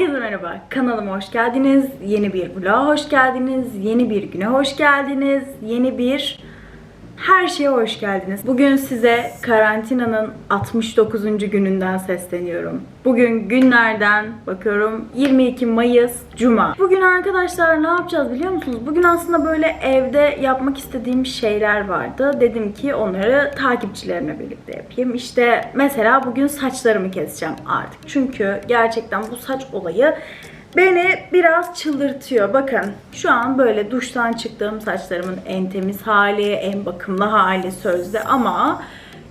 Herkese merhaba. Kanalıma hoş geldiniz. Yeni bir vloga hoş geldiniz. Yeni bir güne hoş geldiniz. Yeni bir her şeye hoş geldiniz. Bugün size karantinanın 69. gününden sesleniyorum. Bugün günlerden bakıyorum 22 Mayıs Cuma. Bugün arkadaşlar ne yapacağız biliyor musunuz? Bugün aslında böyle evde yapmak istediğim şeyler vardı. Dedim ki onları takipçilerimle birlikte yapayım. İşte mesela bugün saçlarımı keseceğim artık. Çünkü gerçekten bu saç olayı Beni biraz çıldırtıyor. Bakın şu an böyle duştan çıktığım saçlarımın en temiz hali, en bakımlı hali sözde ama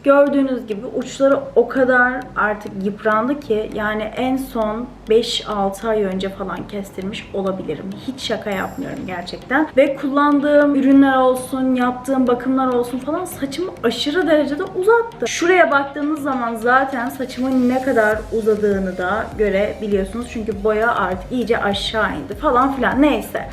gördüğünüz gibi uçları o kadar artık yıprandı ki yani en son 5-6 ay önce falan kestirmiş olabilirim. Hiç şaka yapmıyorum gerçekten. Ve kullandığım ürünler olsun, yaptığım bakımlar olsun falan saçımı aşırı derecede uzattı. Şuraya baktığınız zaman zaten saçımın ne kadar uzadığını da görebiliyorsunuz. Çünkü boya artık iyice aşağı indi falan filan. Neyse.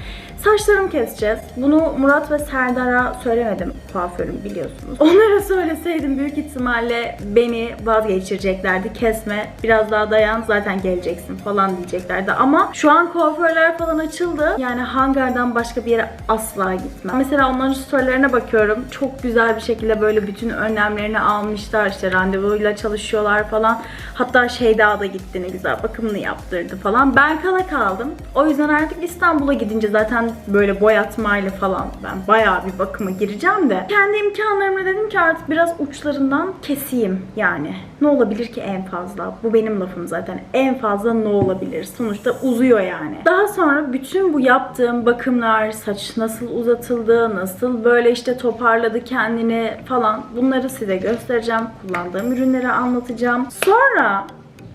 Saçlarımı keseceğiz. Bunu Murat ve Serdar'a söylemedim kuaförüm biliyorsunuz. Onlara söyleseydim büyük ihtimalle beni vazgeçireceklerdi. Kesme, biraz daha dayan zaten geleceksin falan diyeceklerdi. Ama şu an kuaförler falan açıldı. Yani hangardan başka bir yere asla gitmem. Mesela onların storylerine bakıyorum. Çok güzel bir şekilde böyle bütün önlemlerini almışlar. İşte randevuyla çalışıyorlar falan. Hatta Şeyda da gitti ne güzel bakımını yaptırdı falan. Ben kala kaldım. O yüzden artık İstanbul'a gidince zaten böyle boyatmayla falan ben bayağı bir bakıma gireceğim de. Kendi imkanlarımla dedim ki artık biraz uçlarından keseyim yani. Ne olabilir ki en fazla? Bu benim lafım zaten. En fazla ne olabilir? Sonuçta uzuyor yani. Daha sonra bütün bu yaptığım bakımlar, saç nasıl uzatıldı, nasıl böyle işte toparladı kendini falan bunları size göstereceğim. Kullandığım ürünleri anlatacağım. Sonra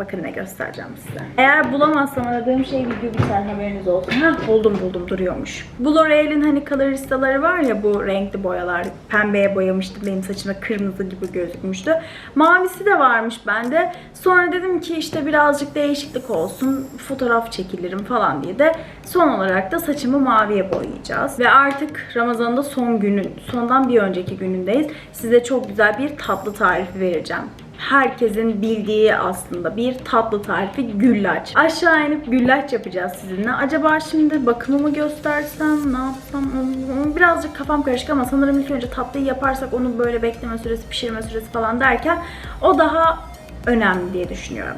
Bakın ne göstereceğim size. Eğer bulamazsam aradığım şey video biter haberiniz olsun. Ha buldum buldum duruyormuş. Bu L'Oreal'in hani coloristaları var ya bu renkli boyalar. Pembeye boyamıştım benim saçıma kırmızı gibi gözükmüştü. Mavisi de varmış bende. Sonra dedim ki işte birazcık değişiklik olsun. Fotoğraf çekilirim falan diye de son olarak da saçımı maviye boyayacağız. Ve artık Ramazan'ın da son günün, sondan bir önceki günündeyiz. Size çok güzel bir tatlı tarifi vereceğim herkesin bildiği aslında bir tatlı tarifi güllaç. Aşağı inip güllaç yapacağız sizinle. Acaba şimdi bakımımı göstersem ne yapsam onu- birazcık kafam karışık ama sanırım ilk önce tatlıyı yaparsak onun böyle bekleme süresi, pişirme süresi falan derken o daha önemli diye düşünüyorum.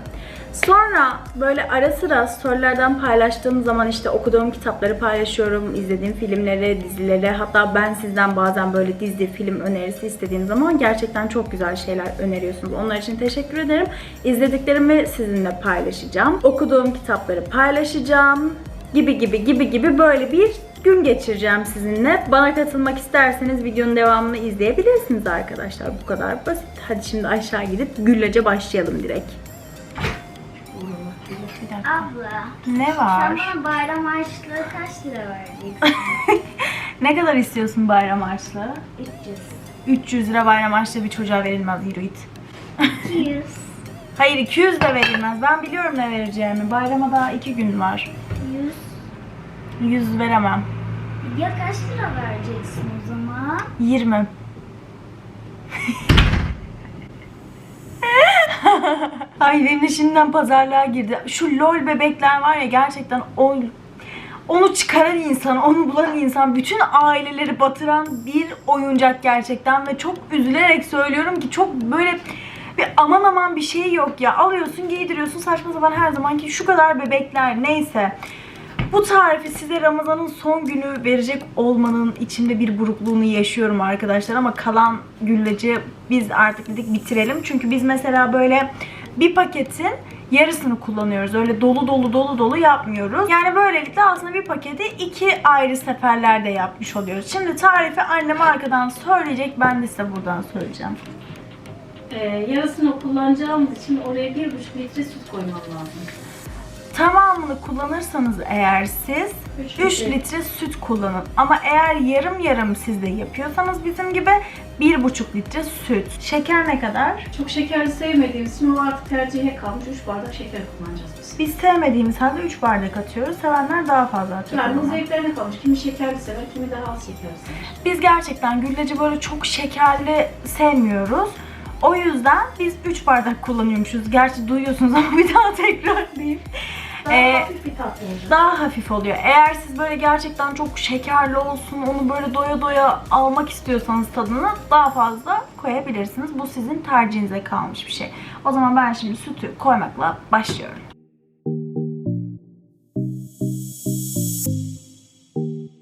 Sonra böyle ara sıra storylerden paylaştığım zaman işte okuduğum kitapları paylaşıyorum, izlediğim filmleri, dizileri. Hatta ben sizden bazen böyle dizi, film önerisi istediğim zaman gerçekten çok güzel şeyler öneriyorsunuz. Onlar için teşekkür ederim. İzlediklerimi sizinle paylaşacağım. Okuduğum kitapları paylaşacağım. Gibi gibi gibi gibi böyle bir gün geçireceğim sizinle. Bana katılmak isterseniz videonun devamını izleyebilirsiniz arkadaşlar. Bu kadar basit. Hadi şimdi aşağı gidip güllaca başlayalım direkt. Abla, Ne sen var? bana bayram harçlığı kaç lira vereceksin? ne kadar istiyorsun bayram harçlığı? 300. 300 lira bayram harçlığı bir çocuğa verilmez Yürü git. 200. Hayır 200 de verilmez. Ben biliyorum ne vereceğimi. Bayrama daha 2 gün var. 100. 100 veremem. Ya kaç lira vereceksin o zaman? 20. Ay benim de şimdiden pazarlığa girdi. Şu lol bebekler var ya gerçekten o onu çıkaran insan, onu bulan insan, bütün aileleri batıran bir oyuncak gerçekten ve çok üzülerek söylüyorum ki çok böyle bir aman aman bir şey yok ya. Alıyorsun, giydiriyorsun saçma sapan her zamanki şu kadar bebekler neyse. Bu tarifi size Ramazan'ın son günü verecek olmanın içinde bir burukluğunu yaşıyorum arkadaşlar ama kalan gülleci biz artık dedik bitirelim. Çünkü biz mesela böyle bir paketin yarısını kullanıyoruz. Öyle dolu dolu dolu dolu yapmıyoruz. Yani böylelikle aslında bir paketi iki ayrı seferlerde yapmış oluyoruz. Şimdi tarifi annem arkadan söyleyecek. Ben de size buradan söyleyeceğim. Ee, yarısını kullanacağımız için oraya bir buçuk litre süt koymam lazım. Tamamını kullanırsanız eğer siz Üç 3 litre. litre süt kullanın. Ama eğer yarım yarım siz de yapıyorsanız bizim gibi 1,5 litre süt. Şeker ne kadar? Çok şekerli sevmediğimiz için o artık tercihe kalmış. 3 bardak şeker kullanacağız biz. Biz sevmediğimiz halde 3 bardak atıyoruz. Sevenler daha fazla atıyor. Yani bu zevklerine kalmış. Kimi şekerli sever, kimi daha az şekerli sever. Biz gerçekten gülleci böyle çok şekerli sevmiyoruz. O yüzden biz 3 bardak kullanıyormuşuz. Gerçi duyuyorsunuz ama bir daha tekrarlayayım. Daha Ee, hafif bir tatlı olacak. daha hafif oluyor. Eğer siz böyle gerçekten çok şekerli olsun, onu böyle doya doya almak istiyorsanız tadını daha fazla koyabilirsiniz. Bu sizin tercihinize kalmış bir şey. O zaman ben şimdi sütü koymakla başlıyorum.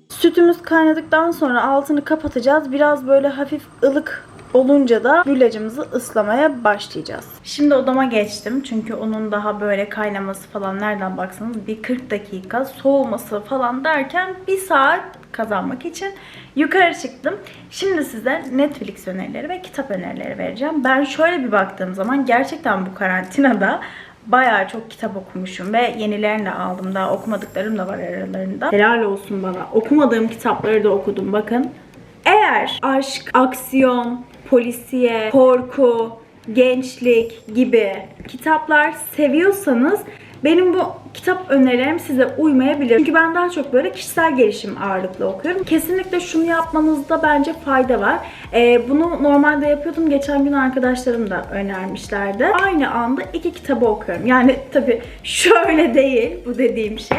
Sütümüz kaynadıktan sonra altını kapatacağız. Biraz böyle hafif ılık olunca da güllacımızı ıslamaya başlayacağız. Şimdi odama geçtim. Çünkü onun daha böyle kaynaması falan nereden baksanız bir 40 dakika soğuması falan derken bir saat kazanmak için yukarı çıktım. Şimdi size Netflix önerileri ve kitap önerileri vereceğim. Ben şöyle bir baktığım zaman gerçekten bu karantinada bayağı çok kitap okumuşum ve yenilerini de aldım. Daha okumadıklarım da var aralarında. Helal olsun bana. Okumadığım kitapları da okudum bakın. Eğer aşk, aksiyon, polisiye, korku, gençlik gibi kitaplar seviyorsanız benim bu kitap önerilerim size uymayabilir. Çünkü ben daha çok böyle kişisel gelişim ağırlıklı okuyorum. Kesinlikle şunu yapmanızda bence fayda var. Ee, bunu normalde yapıyordum. Geçen gün arkadaşlarım da önermişlerdi. Aynı anda iki kitabı okuyorum. Yani tabii şöyle değil bu dediğim şey.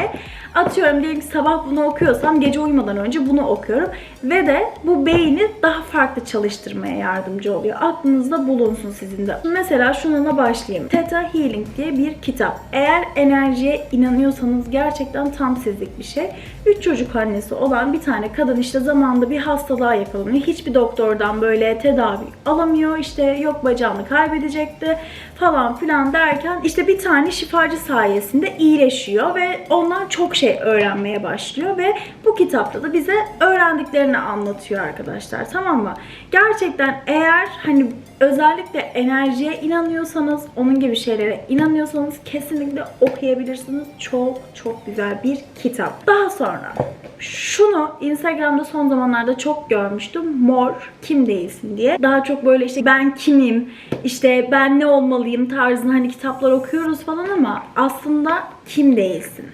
Atıyorum diyelim ki sabah bunu okuyorsam gece uyumadan önce bunu okuyorum. Ve de bu beyni daha farklı çalıştırmaya yardımcı oluyor. Aklınızda bulunsun sizin de. Mesela şununla başlayayım. Theta Healing diye bir kitap. Eğer enerjiye inanıyorsanız gerçekten tam sizlik bir şey. Üç çocuk annesi olan bir tane kadın işte zamanında bir hastalığa yakalanıyor. Hiçbir doktordan böyle tedavi alamıyor. İşte yok bacağını kaybedecekti falan filan derken işte bir tane şifacı sayesinde iyileşiyor ve ondan çok şey öğrenmeye başlıyor ve bu kitapta da bize öğrendiklerini anlatıyor arkadaşlar tamam mı? Gerçekten eğer hani özellikle enerjiye inanıyorsanız, onun gibi şeylere inanıyorsanız kesinlikle okuyabilirsiniz. Çok çok güzel bir kitap. Daha sonra şunu Instagram'da son zamanlarda çok görmüştüm. Mor kim değilsin diye. Daha çok böyle işte ben kimim, işte ben ne olmalıyım tarzında hani kitaplar okuyoruz falan ama aslında kim değilsin.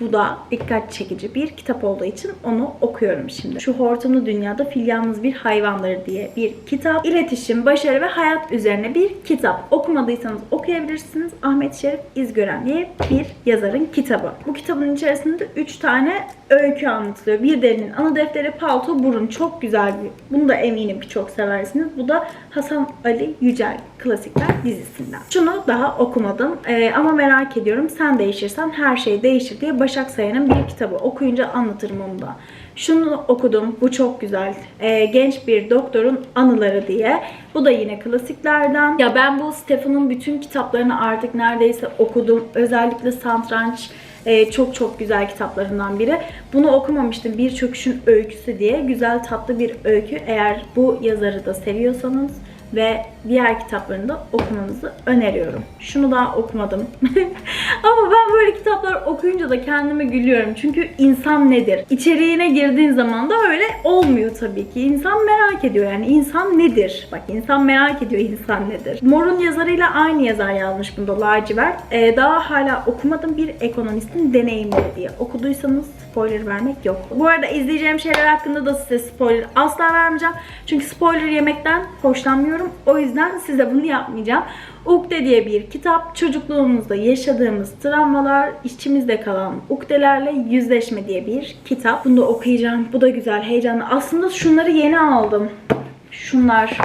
Bu da dikkat çekici bir kitap olduğu için onu okuyorum şimdi. Şu Hortumlu Dünyada Fil Bir Hayvandır diye bir kitap. İletişim, başarı ve hayat üzerine bir kitap. Okumadıysanız okuyabilirsiniz. Ahmet Şerif İzgören diye bir yazarın kitabı. Bu kitabın içerisinde 3 tane öykü anlatılıyor. Bir derinin ana defteri Palto Burun. Çok güzel bir. Bunu da eminim ki çok seversiniz. Bu da Hasan Ali Yücel Klasikler dizisinden. Şunu daha okumadım Ee, ama merak ediyorum. Sen değişirsen her şey değişir diye Başak Sayan'ın bir kitabı. Okuyunca anlatırım onu da. Şunu okudum. Bu çok güzel. Ee, genç bir doktorun anıları diye. Bu da yine klasiklerden. Ya ben bu Stefan'ın bütün kitaplarını artık neredeyse okudum. Özellikle Santranç ee, çok çok güzel kitaplarından biri. Bunu okumamıştım. Bir Çöküşün Öyküsü diye. Güzel tatlı bir öykü. Eğer bu yazarı da seviyorsanız ve diğer kitaplarını da okumanızı öneriyorum. Şunu daha okumadım. Ama ben böyle kitaplar okuyunca da kendime gülüyorum. Çünkü insan nedir? İçeriğine girdiğin zaman da öyle olmuyor tabii ki. İnsan merak ediyor yani insan nedir? Bak insan merak ediyor insan nedir? Mor'un yazarıyla aynı yazar yazmış bunda lacivert. Ee, daha hala okumadım bir ekonomistin deneyimleri diye. Okuduysanız spoiler vermek yok. Bu arada izleyeceğim şeyler hakkında da size spoiler asla vermeyeceğim. Çünkü spoiler yemekten hoşlanmıyorum. O yüzden size bunu yapmayacağım. Ukde diye bir kitap. Çocukluğumuzda yaşadığımız travmalar, içimizde kalan ukdelerle yüzleşme diye bir kitap. Bunu da okuyacağım. Bu da güzel, heyecanlı. Aslında şunları yeni aldım. Şunlar.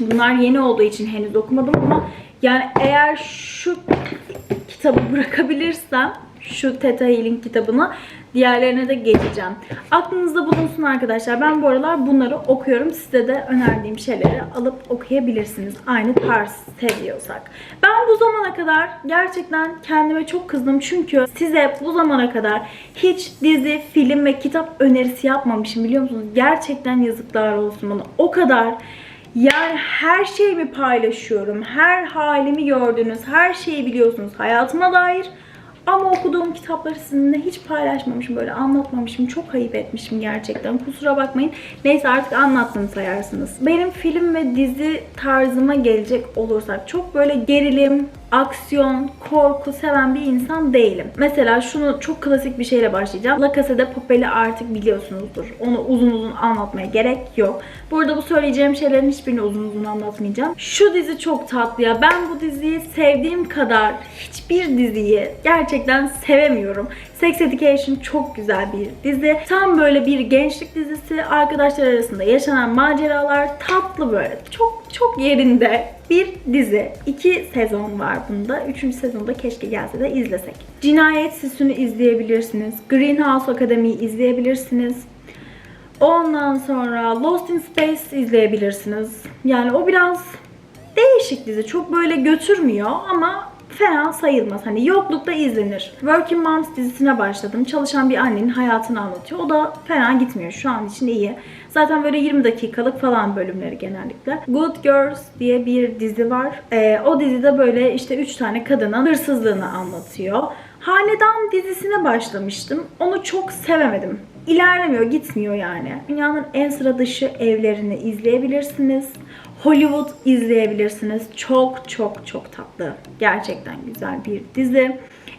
Bunlar yeni olduğu için henüz okumadım ama yani eğer şu kitabı bırakabilirsem şu Theta Healing kitabını diğerlerine de geçeceğim. Aklınızda bulunsun arkadaşlar. Ben bu aralar bunları okuyorum. Size de önerdiğim şeyleri alıp okuyabilirsiniz. Aynı tarz seviyorsak. Ben bu zamana kadar gerçekten kendime çok kızdım. Çünkü size bu zamana kadar hiç dizi, film ve kitap önerisi yapmamışım biliyor musunuz? Gerçekten yazıklar olsun bana. O kadar yani her şeyimi paylaşıyorum. Her halimi gördünüz. Her şeyi biliyorsunuz hayatıma dair. Ama okuduğum kitapları sizinle hiç paylaşmamışım, böyle anlatmamışım. Çok ayıp etmişim gerçekten. Kusura bakmayın. Neyse artık anlattım sayarsınız. Benim film ve dizi tarzıma gelecek olursak çok böyle gerilim, aksiyon, korku seven bir insan değilim. Mesela şunu çok klasik bir şeyle başlayacağım. La Casa de Papel'i artık biliyorsunuzdur. Onu uzun uzun anlatmaya gerek yok. Burada bu söyleyeceğim şeylerin hiçbirini uzun uzun anlatmayacağım. Şu dizi çok tatlı ya. Ben bu diziyi sevdiğim kadar hiçbir diziyi gerçekten sevemiyorum. Sex Education çok güzel bir dizi. Tam böyle bir gençlik dizisi. Arkadaşlar arasında yaşanan maceralar tatlı böyle. Çok çok yerinde bir dizi. İki sezon var bunda. Üçüncü sezonda keşke gelse de izlesek. Cinayet Süsü'nü izleyebilirsiniz. Greenhouse Academy'yi izleyebilirsiniz. Ondan sonra Lost in Space izleyebilirsiniz. Yani o biraz değişik dizi. Çok böyle götürmüyor ama fena sayılmaz. Hani yoklukta izlenir. Working Moms dizisine başladım. Çalışan bir annenin hayatını anlatıyor. O da fena gitmiyor. Şu an için iyi. Zaten böyle 20 dakikalık falan bölümleri genellikle. Good Girls diye bir dizi var. Ee, o dizide böyle işte 3 tane kadının hırsızlığını anlatıyor. Hanedan dizisine başlamıştım. Onu çok sevemedim. İlerlemiyor, gitmiyor yani. Dünyanın en sıra dışı evlerini izleyebilirsiniz. Hollywood izleyebilirsiniz. Çok çok çok tatlı. Gerçekten güzel bir dizi.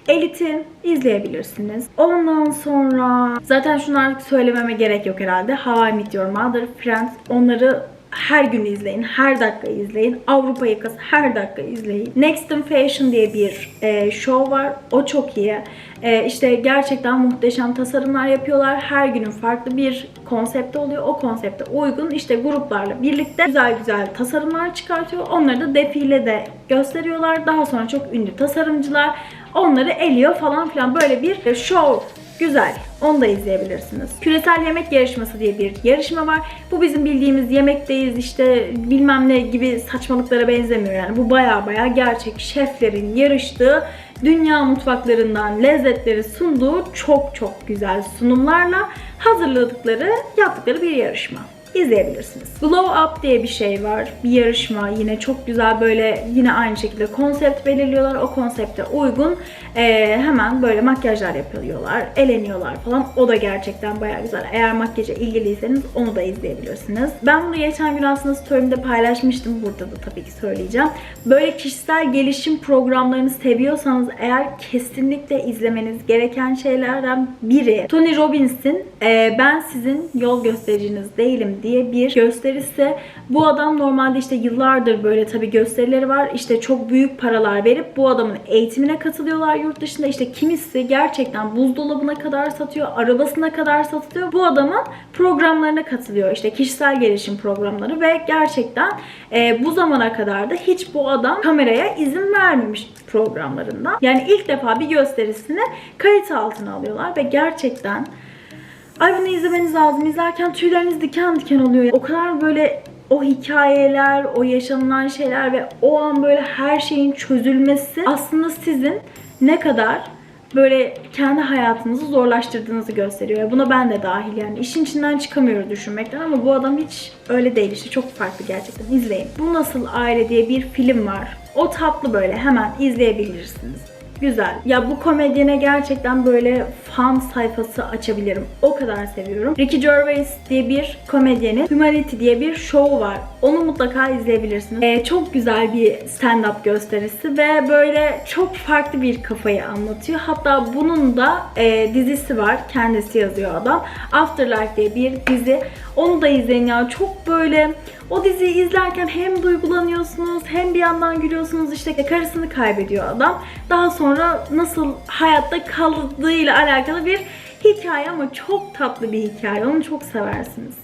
Elite izleyebilirsiniz. Ondan sonra zaten şunu artık söylememe gerek yok herhalde. How I Met Your Mother, Friends onları her gün izleyin, her dakika izleyin. Avrupa Yakası her dakika izleyin. Next in Fashion diye bir e, show var. O çok iyi. E, işte gerçekten muhteşem tasarımlar yapıyorlar. Her günün farklı bir konsepti oluyor. O konsepte uygun işte gruplarla birlikte güzel güzel tasarımlar çıkartıyor. Onları da defilede gösteriyorlar. Daha sonra çok ünlü tasarımcılar onları eliyor falan filan. Böyle bir show Güzel. Onu da izleyebilirsiniz. Küresel yemek yarışması diye bir yarışma var. Bu bizim bildiğimiz yemekteyiz işte bilmem ne gibi saçmalıklara benzemiyor yani. Bu baya baya gerçek şeflerin yarıştığı dünya mutfaklarından lezzetleri sunduğu çok çok güzel sunumlarla hazırladıkları, yaptıkları bir yarışma izleyebilirsiniz. Glow Up diye bir şey var. Bir yarışma yine çok güzel böyle yine aynı şekilde konsept belirliyorlar. O konsepte uygun eee, hemen böyle makyajlar yapıyorlar, eleniyorlar falan. O da gerçekten bayağı güzel. Eğer makyaja ilgiliyseniz onu da izleyebilirsiniz. Ben bunu geçen gün aslında story'imde paylaşmıştım. Burada da tabii ki söyleyeceğim. Böyle kişisel gelişim programlarını seviyorsanız eğer kesinlikle izlemeniz gereken şeylerden biri Tony Robbins'in eee, Ben Sizin Yol Göstericiniz Değilim diye bir gösterisi. Bu adam normalde işte yıllardır böyle tabii gösterileri var. İşte çok büyük paralar verip bu adamın eğitimine katılıyorlar yurt dışında. İşte kimisi gerçekten buzdolabına kadar satıyor, arabasına kadar satılıyor. Bu adamın programlarına katılıyor. İşte kişisel gelişim programları ve gerçekten e, bu zamana kadar da hiç bu adam kameraya izin vermemiş programlarında. Yani ilk defa bir gösterisini kayıt altına alıyorlar ve gerçekten Ay bunu izlemeniz lazım. İzlerken tüyleriniz diken diken oluyor. O kadar böyle o hikayeler, o yaşanılan şeyler ve o an böyle her şeyin çözülmesi aslında sizin ne kadar böyle kendi hayatınızı zorlaştırdığınızı gösteriyor. Buna ben de dahil yani. işin içinden çıkamıyoruz düşünmekten ama bu adam hiç öyle değil işte. Çok farklı gerçekten. İzleyin. Bu Nasıl Aile diye bir film var. O tatlı böyle hemen izleyebilirsiniz. Güzel. Ya bu komedyene gerçekten böyle fan sayfası açabilirim. O kadar seviyorum. Ricky Gervais diye bir komedyenin Humanity diye bir show var. Onu mutlaka izleyebilirsiniz. Ee, çok güzel bir stand-up gösterisi ve böyle çok farklı bir kafayı anlatıyor. Hatta bunun da e, dizisi var. Kendisi yazıyor adam. Afterlife diye bir dizi. Onu da izleyin ya. Çok böyle o diziyi izlerken hem duygulanıyorsunuz hem bir yandan gülüyorsunuz. İşte karısını kaybediyor adam. Daha sonra nasıl hayatta kaldığıyla alakalı bir hikaye ama çok tatlı bir hikaye. Onu çok seversiniz.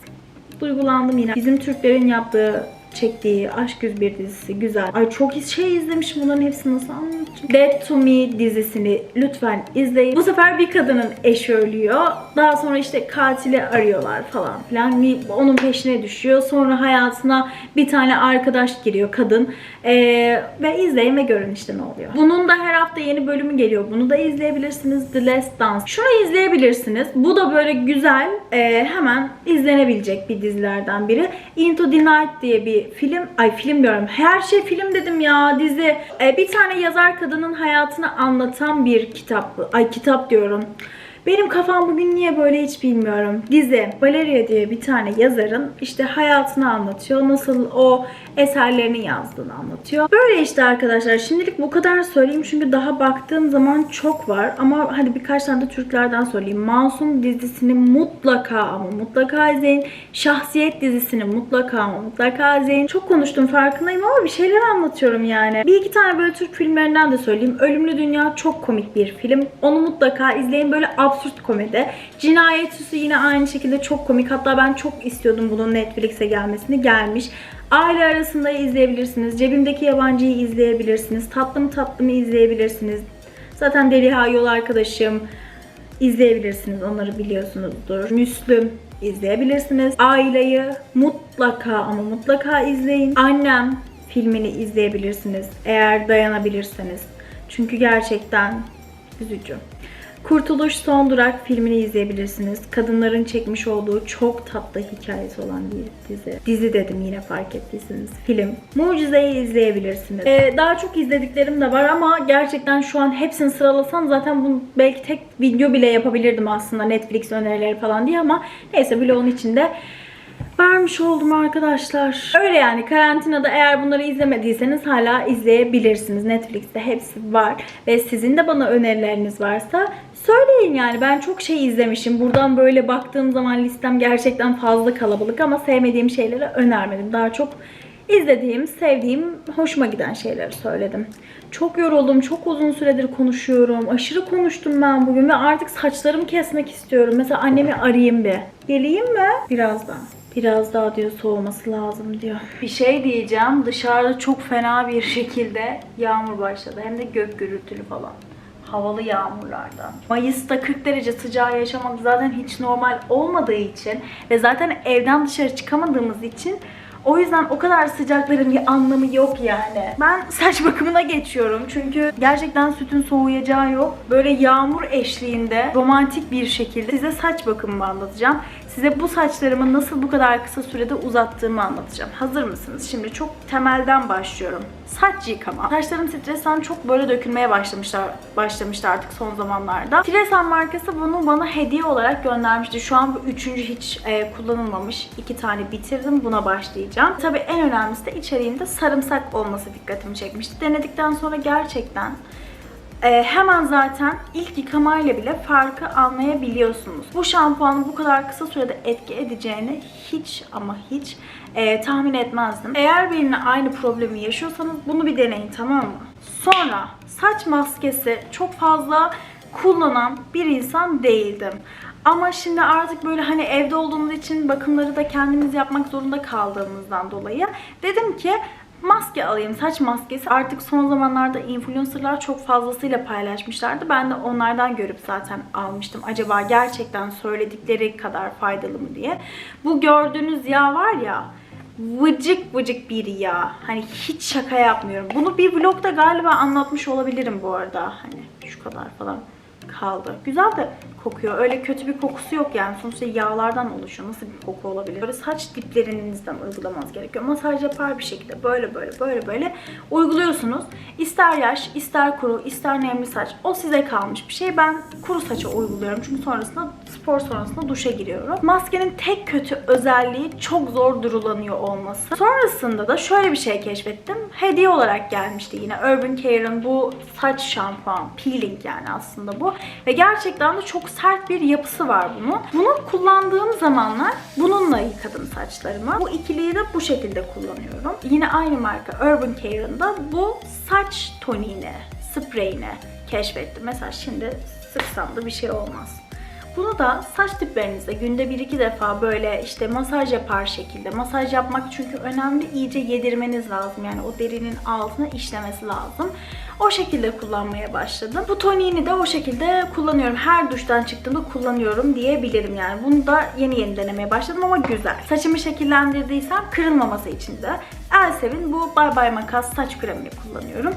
Duygulandım yine. Bizim Türklerin yaptığı çektiği Aşk 101 dizisi güzel. Ay çok şey izlemişim bunların hepsini nasıl anlatacağım. Dead to Me dizisini lütfen izleyin. Bu sefer bir kadının eşi ölüyor. Daha sonra işte katili arıyorlar falan filan. Onun peşine düşüyor. Sonra hayatına bir tane arkadaş giriyor kadın. Ee, ve izleyin ve görün işte ne oluyor. Bunun da her hafta yeni bölümü geliyor. Bunu da izleyebilirsiniz. The Last Dance. Şunu izleyebilirsiniz. Bu da böyle güzel, e, hemen izlenebilecek bir dizilerden biri. Into the Night diye bir film. Ay film diyorum. Her şey film dedim ya dizi. E, bir tane yazar kadının hayatını anlatan bir kitap. Ay kitap diyorum. Benim kafam bugün niye böyle hiç bilmiyorum. Dizi Valeria diye bir tane yazarın işte hayatını anlatıyor. Nasıl o eserlerini yazdığını anlatıyor. Böyle işte arkadaşlar. Şimdilik bu kadar söyleyeyim çünkü daha baktığım zaman çok var. Ama hadi birkaç tane de Türklerden söyleyeyim. Masum dizisini mutlaka ama mutlaka izleyin. Şahsiyet dizisini mutlaka ama mutlaka izleyin. Çok konuştum farkındayım ama bir şeyler anlatıyorum yani. Bir iki tane böyle Türk filmlerinden de söyleyeyim. Ölümlü Dünya çok komik bir film. Onu mutlaka izleyin. Böyle absürt komedi. Cinayet Süsü yine aynı şekilde çok komik. Hatta ben çok istiyordum bunun Netflix'e gelmesini. Gelmiş. Aile arasında izleyebilirsiniz. Cebimdeki yabancıyı izleyebilirsiniz. Tatlı mı tatlı mı izleyebilirsiniz. Zaten Deliha Yol arkadaşım izleyebilirsiniz. Onları biliyorsunuzdur. Müslüm izleyebilirsiniz. Aileyi mutlaka ama mutlaka izleyin. Annem filmini izleyebilirsiniz. Eğer dayanabilirseniz. Çünkü gerçekten üzücü. Kurtuluş Son Durak filmini izleyebilirsiniz. Kadınların çekmiş olduğu çok tatlı hikayesi olan bir dizi. Dizi dedim yine fark ettiyseniz. Film. Mucize'yi izleyebilirsiniz. Ee, daha çok izlediklerim de var ama gerçekten şu an hepsini sıralasam zaten bunu belki tek video bile yapabilirdim aslında Netflix önerileri falan diye ama neyse vlogun içinde vermiş oldum arkadaşlar. Öyle yani karantinada eğer bunları izlemediyseniz hala izleyebilirsiniz. Netflix'te hepsi var. Ve sizin de bana önerileriniz varsa söyleyin yani. Ben çok şey izlemişim. Buradan böyle baktığım zaman listem gerçekten fazla kalabalık ama sevmediğim şeyleri önermedim. Daha çok izlediğim, sevdiğim, hoşuma giden şeyleri söyledim. Çok yoruldum. Çok uzun süredir konuşuyorum. Aşırı konuştum ben bugün ve artık saçlarımı kesmek istiyorum. Mesela annemi arayayım bir. Geleyim mi? Birazdan. Biraz daha diyor soğuması lazım diyor. Bir şey diyeceğim. Dışarıda çok fena bir şekilde yağmur başladı. Hem de gök gürültülü falan. Havalı yağmurlardan. Mayıs'ta 40 derece sıcağı yaşamak zaten hiç normal olmadığı için ve zaten evden dışarı çıkamadığımız için o yüzden o kadar sıcakların bir anlamı yok yani. Ben saç bakımına geçiyorum çünkü gerçekten sütün soğuyacağı yok. Böyle yağmur eşliğinde romantik bir şekilde size saç bakımımı anlatacağım. Size bu saçlarımı nasıl bu kadar kısa sürede uzattığımı anlatacağım. Hazır mısınız? Şimdi çok temelden başlıyorum. Saç yıkama. Saçlarım stresten çok böyle dökülmeye başlamışlar başlamıştı artık son zamanlarda. Stresan markası bunu bana hediye olarak göndermişti. Şu an bu üçüncü hiç e, kullanılmamış. iki tane bitirdim. Buna başlayacağım. Tabii en önemlisi de içeriğinde sarımsak olması dikkatimi çekmişti. Denedikten sonra gerçekten ee, hemen zaten ilk yıkamayla bile farkı anlayabiliyorsunuz. Bu şampuanın bu kadar kısa sürede etki edeceğini hiç ama hiç e, tahmin etmezdim. Eğer benimle aynı problemi yaşıyorsanız bunu bir deneyin tamam mı? Sonra saç maskesi çok fazla kullanan bir insan değildim. Ama şimdi artık böyle hani evde olduğumuz için bakımları da kendimiz yapmak zorunda kaldığımızdan dolayı dedim ki maske alayım. Saç maskesi. Artık son zamanlarda influencerlar çok fazlasıyla paylaşmışlardı. Ben de onlardan görüp zaten almıştım. Acaba gerçekten söyledikleri kadar faydalı mı diye. Bu gördüğünüz yağ var ya vıcık vıcık bir yağ. Hani hiç şaka yapmıyorum. Bunu bir vlogda galiba anlatmış olabilirim bu arada. Hani şu kadar falan kaldı. Güzel de kokuyor. Öyle kötü bir kokusu yok yani. Sonuçta yağlardan oluşuyor. Nasıl bir koku olabilir? Böyle saç diplerinizden uygulamanız gerekiyor. Masaj yapar bir şekilde böyle böyle böyle böyle uyguluyorsunuz. İster yaş, ister kuru, ister nemli saç. O size kalmış bir şey. Ben kuru saça uyguluyorum. Çünkü sonrasında spor sonrasında duşa giriyorum. Maskenin tek kötü özelliği çok zor durulanıyor olması. Sonrasında da şöyle bir şey keşfettim. Hediye olarak gelmişti yine Urban Care'ın bu saç şampuan, peeling yani aslında bu. Ve gerçekten de çok sert bir yapısı var bunun. Bunu kullandığım zamanlar bununla yıkadım saçlarımı. Bu ikiliyi de bu şekilde kullanıyorum. Yine aynı marka Urban Care'ın da bu saç toniğini, spreyini keşfettim. Mesela şimdi sıksam da bir şey olmaz. Bunu da saç diplerinizde günde bir iki defa böyle işte masaj yapar şekilde. Masaj yapmak çünkü önemli. iyice yedirmeniz lazım. Yani o derinin altına işlemesi lazım. O şekilde kullanmaya başladım. Bu toniğini de o şekilde kullanıyorum. Her duştan çıktığımda kullanıyorum diyebilirim yani. Bunu da yeni yeni denemeye başladım ama güzel. Saçımı şekillendirdiysem kırılmaması için de Elsev'in bu Bye Bye Makas saç kremini kullanıyorum.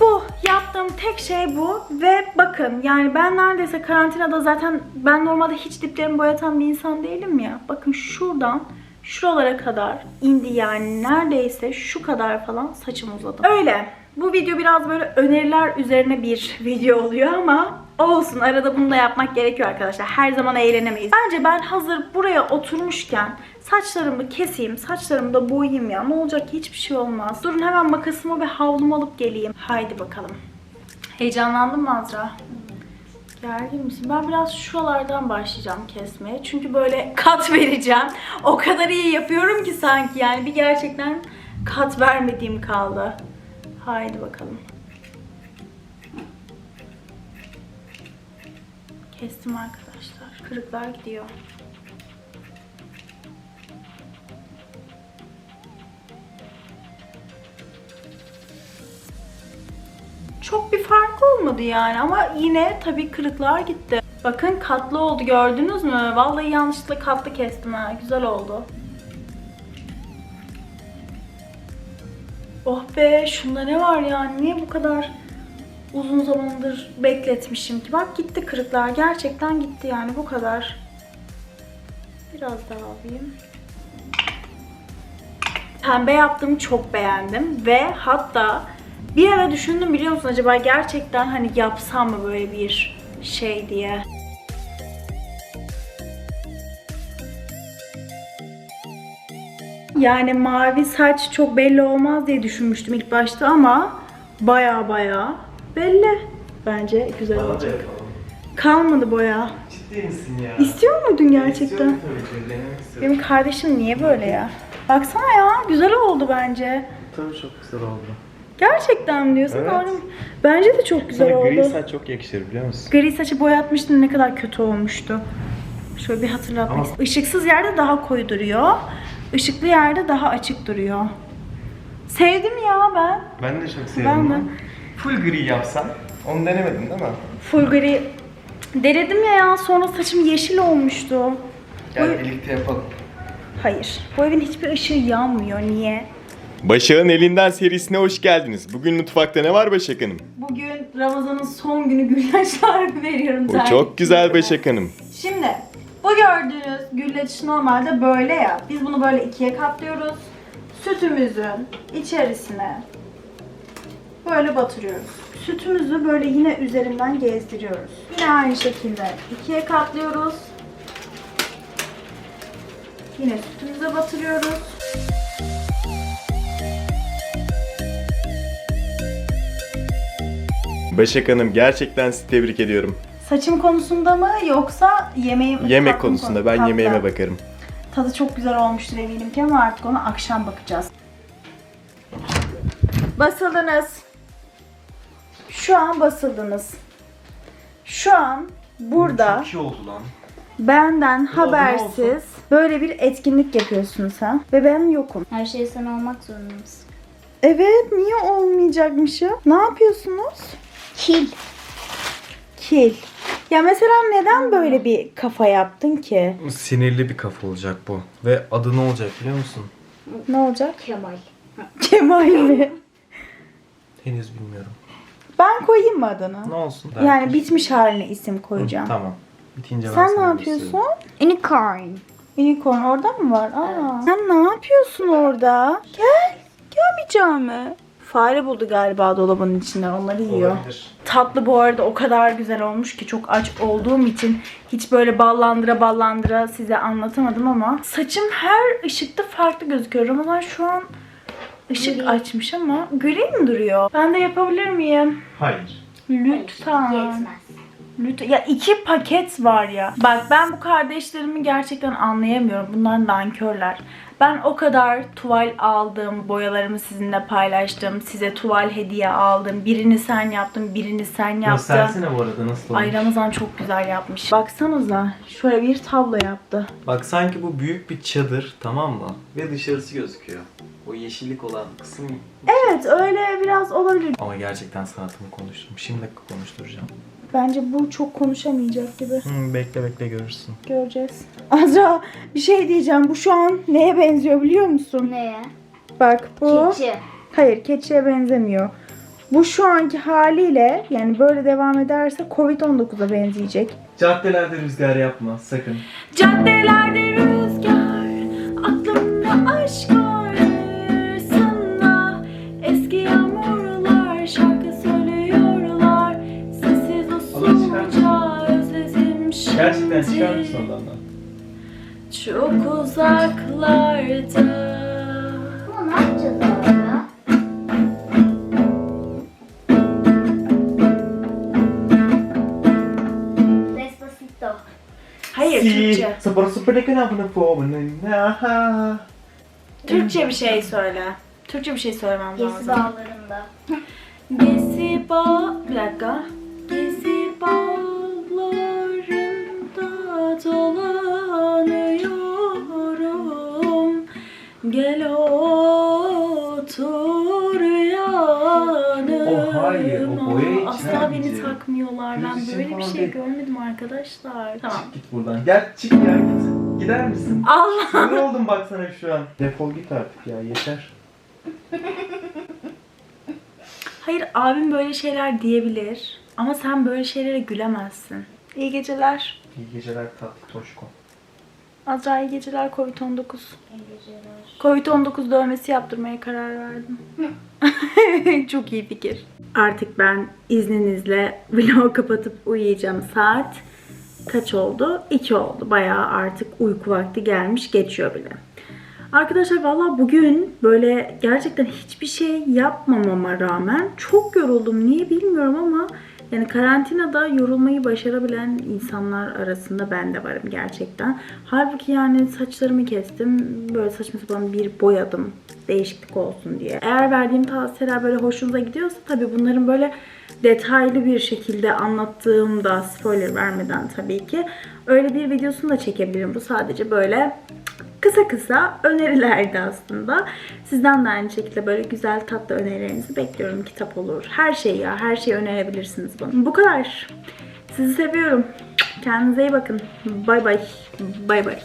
Bu yaptığım tek şey bu ve bakın yani ben neredeyse karantinada zaten ben normalde hiç diplerimi boyatan bir insan değilim ya. Bakın şuradan şuralara kadar indi yani neredeyse şu kadar falan saçım uzadı. Öyle. Bu video biraz böyle öneriler üzerine bir video oluyor ama olsun arada bunu da yapmak gerekiyor arkadaşlar. Her zaman eğlenemeyiz. Bence ben hazır buraya oturmuşken saçlarımı keseyim, saçlarımı da boyayayım ya. Ne olacak ki hiçbir şey olmaz. Durun hemen makasımı ve havlumu alıp geleyim. Haydi bakalım. Heyecanlandın mı Azra? Gergin misin? Ben biraz şuralardan başlayacağım kesmeye. Çünkü böyle kat vereceğim. O kadar iyi yapıyorum ki sanki yani bir gerçekten kat vermediğim kaldı. Haydi bakalım. Kestim arkadaşlar. Kırıklar gidiyor. Çok bir fark olmadı yani ama yine tabii kırıklar gitti. Bakın katlı oldu gördünüz mü? Vallahi yanlışlıkla katlı kestim ha. Güzel oldu. Oh be şunda ne var ya? Niye bu kadar uzun zamandır bekletmişim ki? Bak gitti kırıklar. Gerçekten gitti yani bu kadar. Biraz daha alayım. Pembe yaptığımı çok beğendim ve hatta bir ara düşündüm biliyor musun acaba gerçekten hani yapsam mı böyle bir şey diye. Yani mavi saç çok belli olmaz diye düşünmüştüm ilk başta ama baya baya belli. Bence güzel Bana olacak. Kalmadı boya. Ciddi misin ya? İstiyor muydun gerçekten? İstiyorum tabii ki. Denemek istiyorum. Benim kardeşim niye böyle ya? Baksana ya güzel oldu bence. Tabii çok güzel oldu. Gerçekten mi diyorsun? Evet. Doğru? Bence de çok güzel Sana oldu. gri saç çok yakışır biliyor musun? Gri saçı boyatmıştın ne kadar kötü olmuştu. Şöyle bir hatırlatmak istedim. Işıksız yerde daha koyu duruyor. Işıklı yerde daha açık duruyor. Sevdim ya ben. Ben de çok Ben sevdim. de. Full gri yapsan. Onu denemedin değil mi? Full gri. Denedim ya ya sonra saçım yeşil olmuştu. Gel Bu- birlikte yapalım. Hayır. Bu evin hiçbir ışığı yanmıyor. Niye? Başak'ın elinden serisine hoş geldiniz. Bugün mutfakta ne var Başak Hanım? Bugün Ramazan'ın son günü güllaçlar veriyorum. O çok güzel. Başak Hanım. Şimdi bu gördüğünüz güllaç normalde böyle ya. Biz bunu böyle ikiye katlıyoruz. Sütümüzün içerisine böyle batırıyoruz. Sütümüzü böyle yine üzerinden gezdiriyoruz. Yine aynı şekilde ikiye katlıyoruz. Yine sütümüze batırıyoruz. Başak Hanım gerçekten sizi tebrik ediyorum. Saçım konusunda mı yoksa yemeğim Yemek tatlım konusunda konu- ben tatlı. yemeğime bakarım. Tadı çok güzel olmuştur eminim ki ama artık ona akşam bakacağız. Basıldınız. Şu an basıldınız. Şu an burada Çok iyi oldu lan. benden ne habersiz böyle bir etkinlik yapıyorsun sen ve ben yokum. Her şey sen olmak zorunda mısın? Evet niye olmayacakmışım? Ne yapıyorsunuz? Kil. Kil. Ya mesela neden böyle bir kafa yaptın ki? Sinirli bir kafa olacak bu. Ve adı ne olacak biliyor musun? Ne olacak? Kemal. Kemal mi? Henüz bilmiyorum. Ben koyayım mı adını? Ne olsun? Yani derken. bitmiş haline isim Hı, koyacağım. Tamam. Bitince ben Sen ne sana yapıyorsun? gösteririm. Unicorn. Unicorn orada mı var? Aa. Sen ne yapıyorsun orada? Gel. Gelmeyeceğim mi? Fare buldu galiba dolabın içinden. Onları yiyor. Olabilir. Tatlı bu arada o kadar güzel olmuş ki çok aç olduğum için hiç böyle ballandıra ballandıra size anlatamadım ama saçım her ışıkta farklı gözüküyor. Ramazan şu an ışık Gri. açmış ama gri mi duruyor? Ben de yapabilir miyim? Hayır. Lütfen. Yetmez. Lütfen. Ya iki paket var ya. Bak ben bu kardeşlerimi gerçekten anlayamıyorum. Bunlar nankörler. Ben o kadar tuval aldım, boyalarımı sizinle paylaştım. Size tuval hediye aldım. Birini sen yaptın, birini sen yaptın. Göstersene bu arada nasıl olmuş. Ay Ramazan çok güzel yapmış. Baksanıza şöyle bir tablo yaptı. Bak sanki bu büyük bir çadır tamam mı? Ve dışarısı gözüküyor. O yeşillik olan kısım Evet öyle biraz olabilir. ama gerçekten sanatımı konuştum. Şimdi konuşturacağım. Bence bu çok konuşamayacak gibi. Hmm, bekle bekle görürsün. Göreceğiz. Azra bir şey diyeceğim. Bu şu an neye benziyor biliyor musun? Neye? Bak bu. Keçi. Hayır keçiye benzemiyor. Bu şu anki haliyle yani böyle devam ederse Covid-19'a benzeyecek. Caddelerde rüzgar yapma sakın. Caddelerde rüzgar, Gerçekten çıkar mısın odandan? Çok uzaklarda Ama ne yapacağız orada? Despacito. Hayır Türkçe. Super super ne kadar bunu formunun. Aha. Türkçe bir şey söyle. Türkçe bir şey söylemem Gezi lazım. dağlarında. Gezi bağ... Bir dakika. Hayır, o boya Asla beni takmıyorlar. Ben böyle bir şey değil. görmedim arkadaşlar. Tamam. Çık git buradan. Gel çık ya git. Gider misin? Allah. Sinir oldum baksana şu an. Defol git artık ya yeter. Hayır abim böyle şeyler diyebilir. Ama sen böyle şeylere gülemezsin. İyi geceler. İyi geceler tatlı toşko. Azra iyi geceler Covid-19. İyi geceler. Covid-19 dövmesi yaptırmaya karar verdim. Çok iyi fikir. Artık ben izninizle vlogu kapatıp uyuyacağım. Saat kaç oldu? 2 oldu. Bayağı artık uyku vakti gelmiş. Geçiyor bile. Arkadaşlar valla bugün böyle gerçekten hiçbir şey yapmamama rağmen çok yoruldum. Niye bilmiyorum ama yani karantinada yorulmayı başarabilen insanlar arasında ben de varım gerçekten. Halbuki yani saçlarımı kestim. Böyle saçma sapan bir boyadım. Değişiklik olsun diye. Eğer verdiğim tavsiyeler böyle hoşunuza gidiyorsa tabii bunların böyle detaylı bir şekilde anlattığımda spoiler vermeden tabii ki öyle bir videosunu da çekebilirim. Bu sadece böyle kısa kısa önerilerdi aslında. Sizden de aynı şekilde böyle güzel tatlı önerilerinizi bekliyorum. Kitap olur. Her şey ya. Her şeyi önerebilirsiniz bana. Bu kadar. Sizi seviyorum. Kendinize iyi bakın. Bay bay. Bay bay.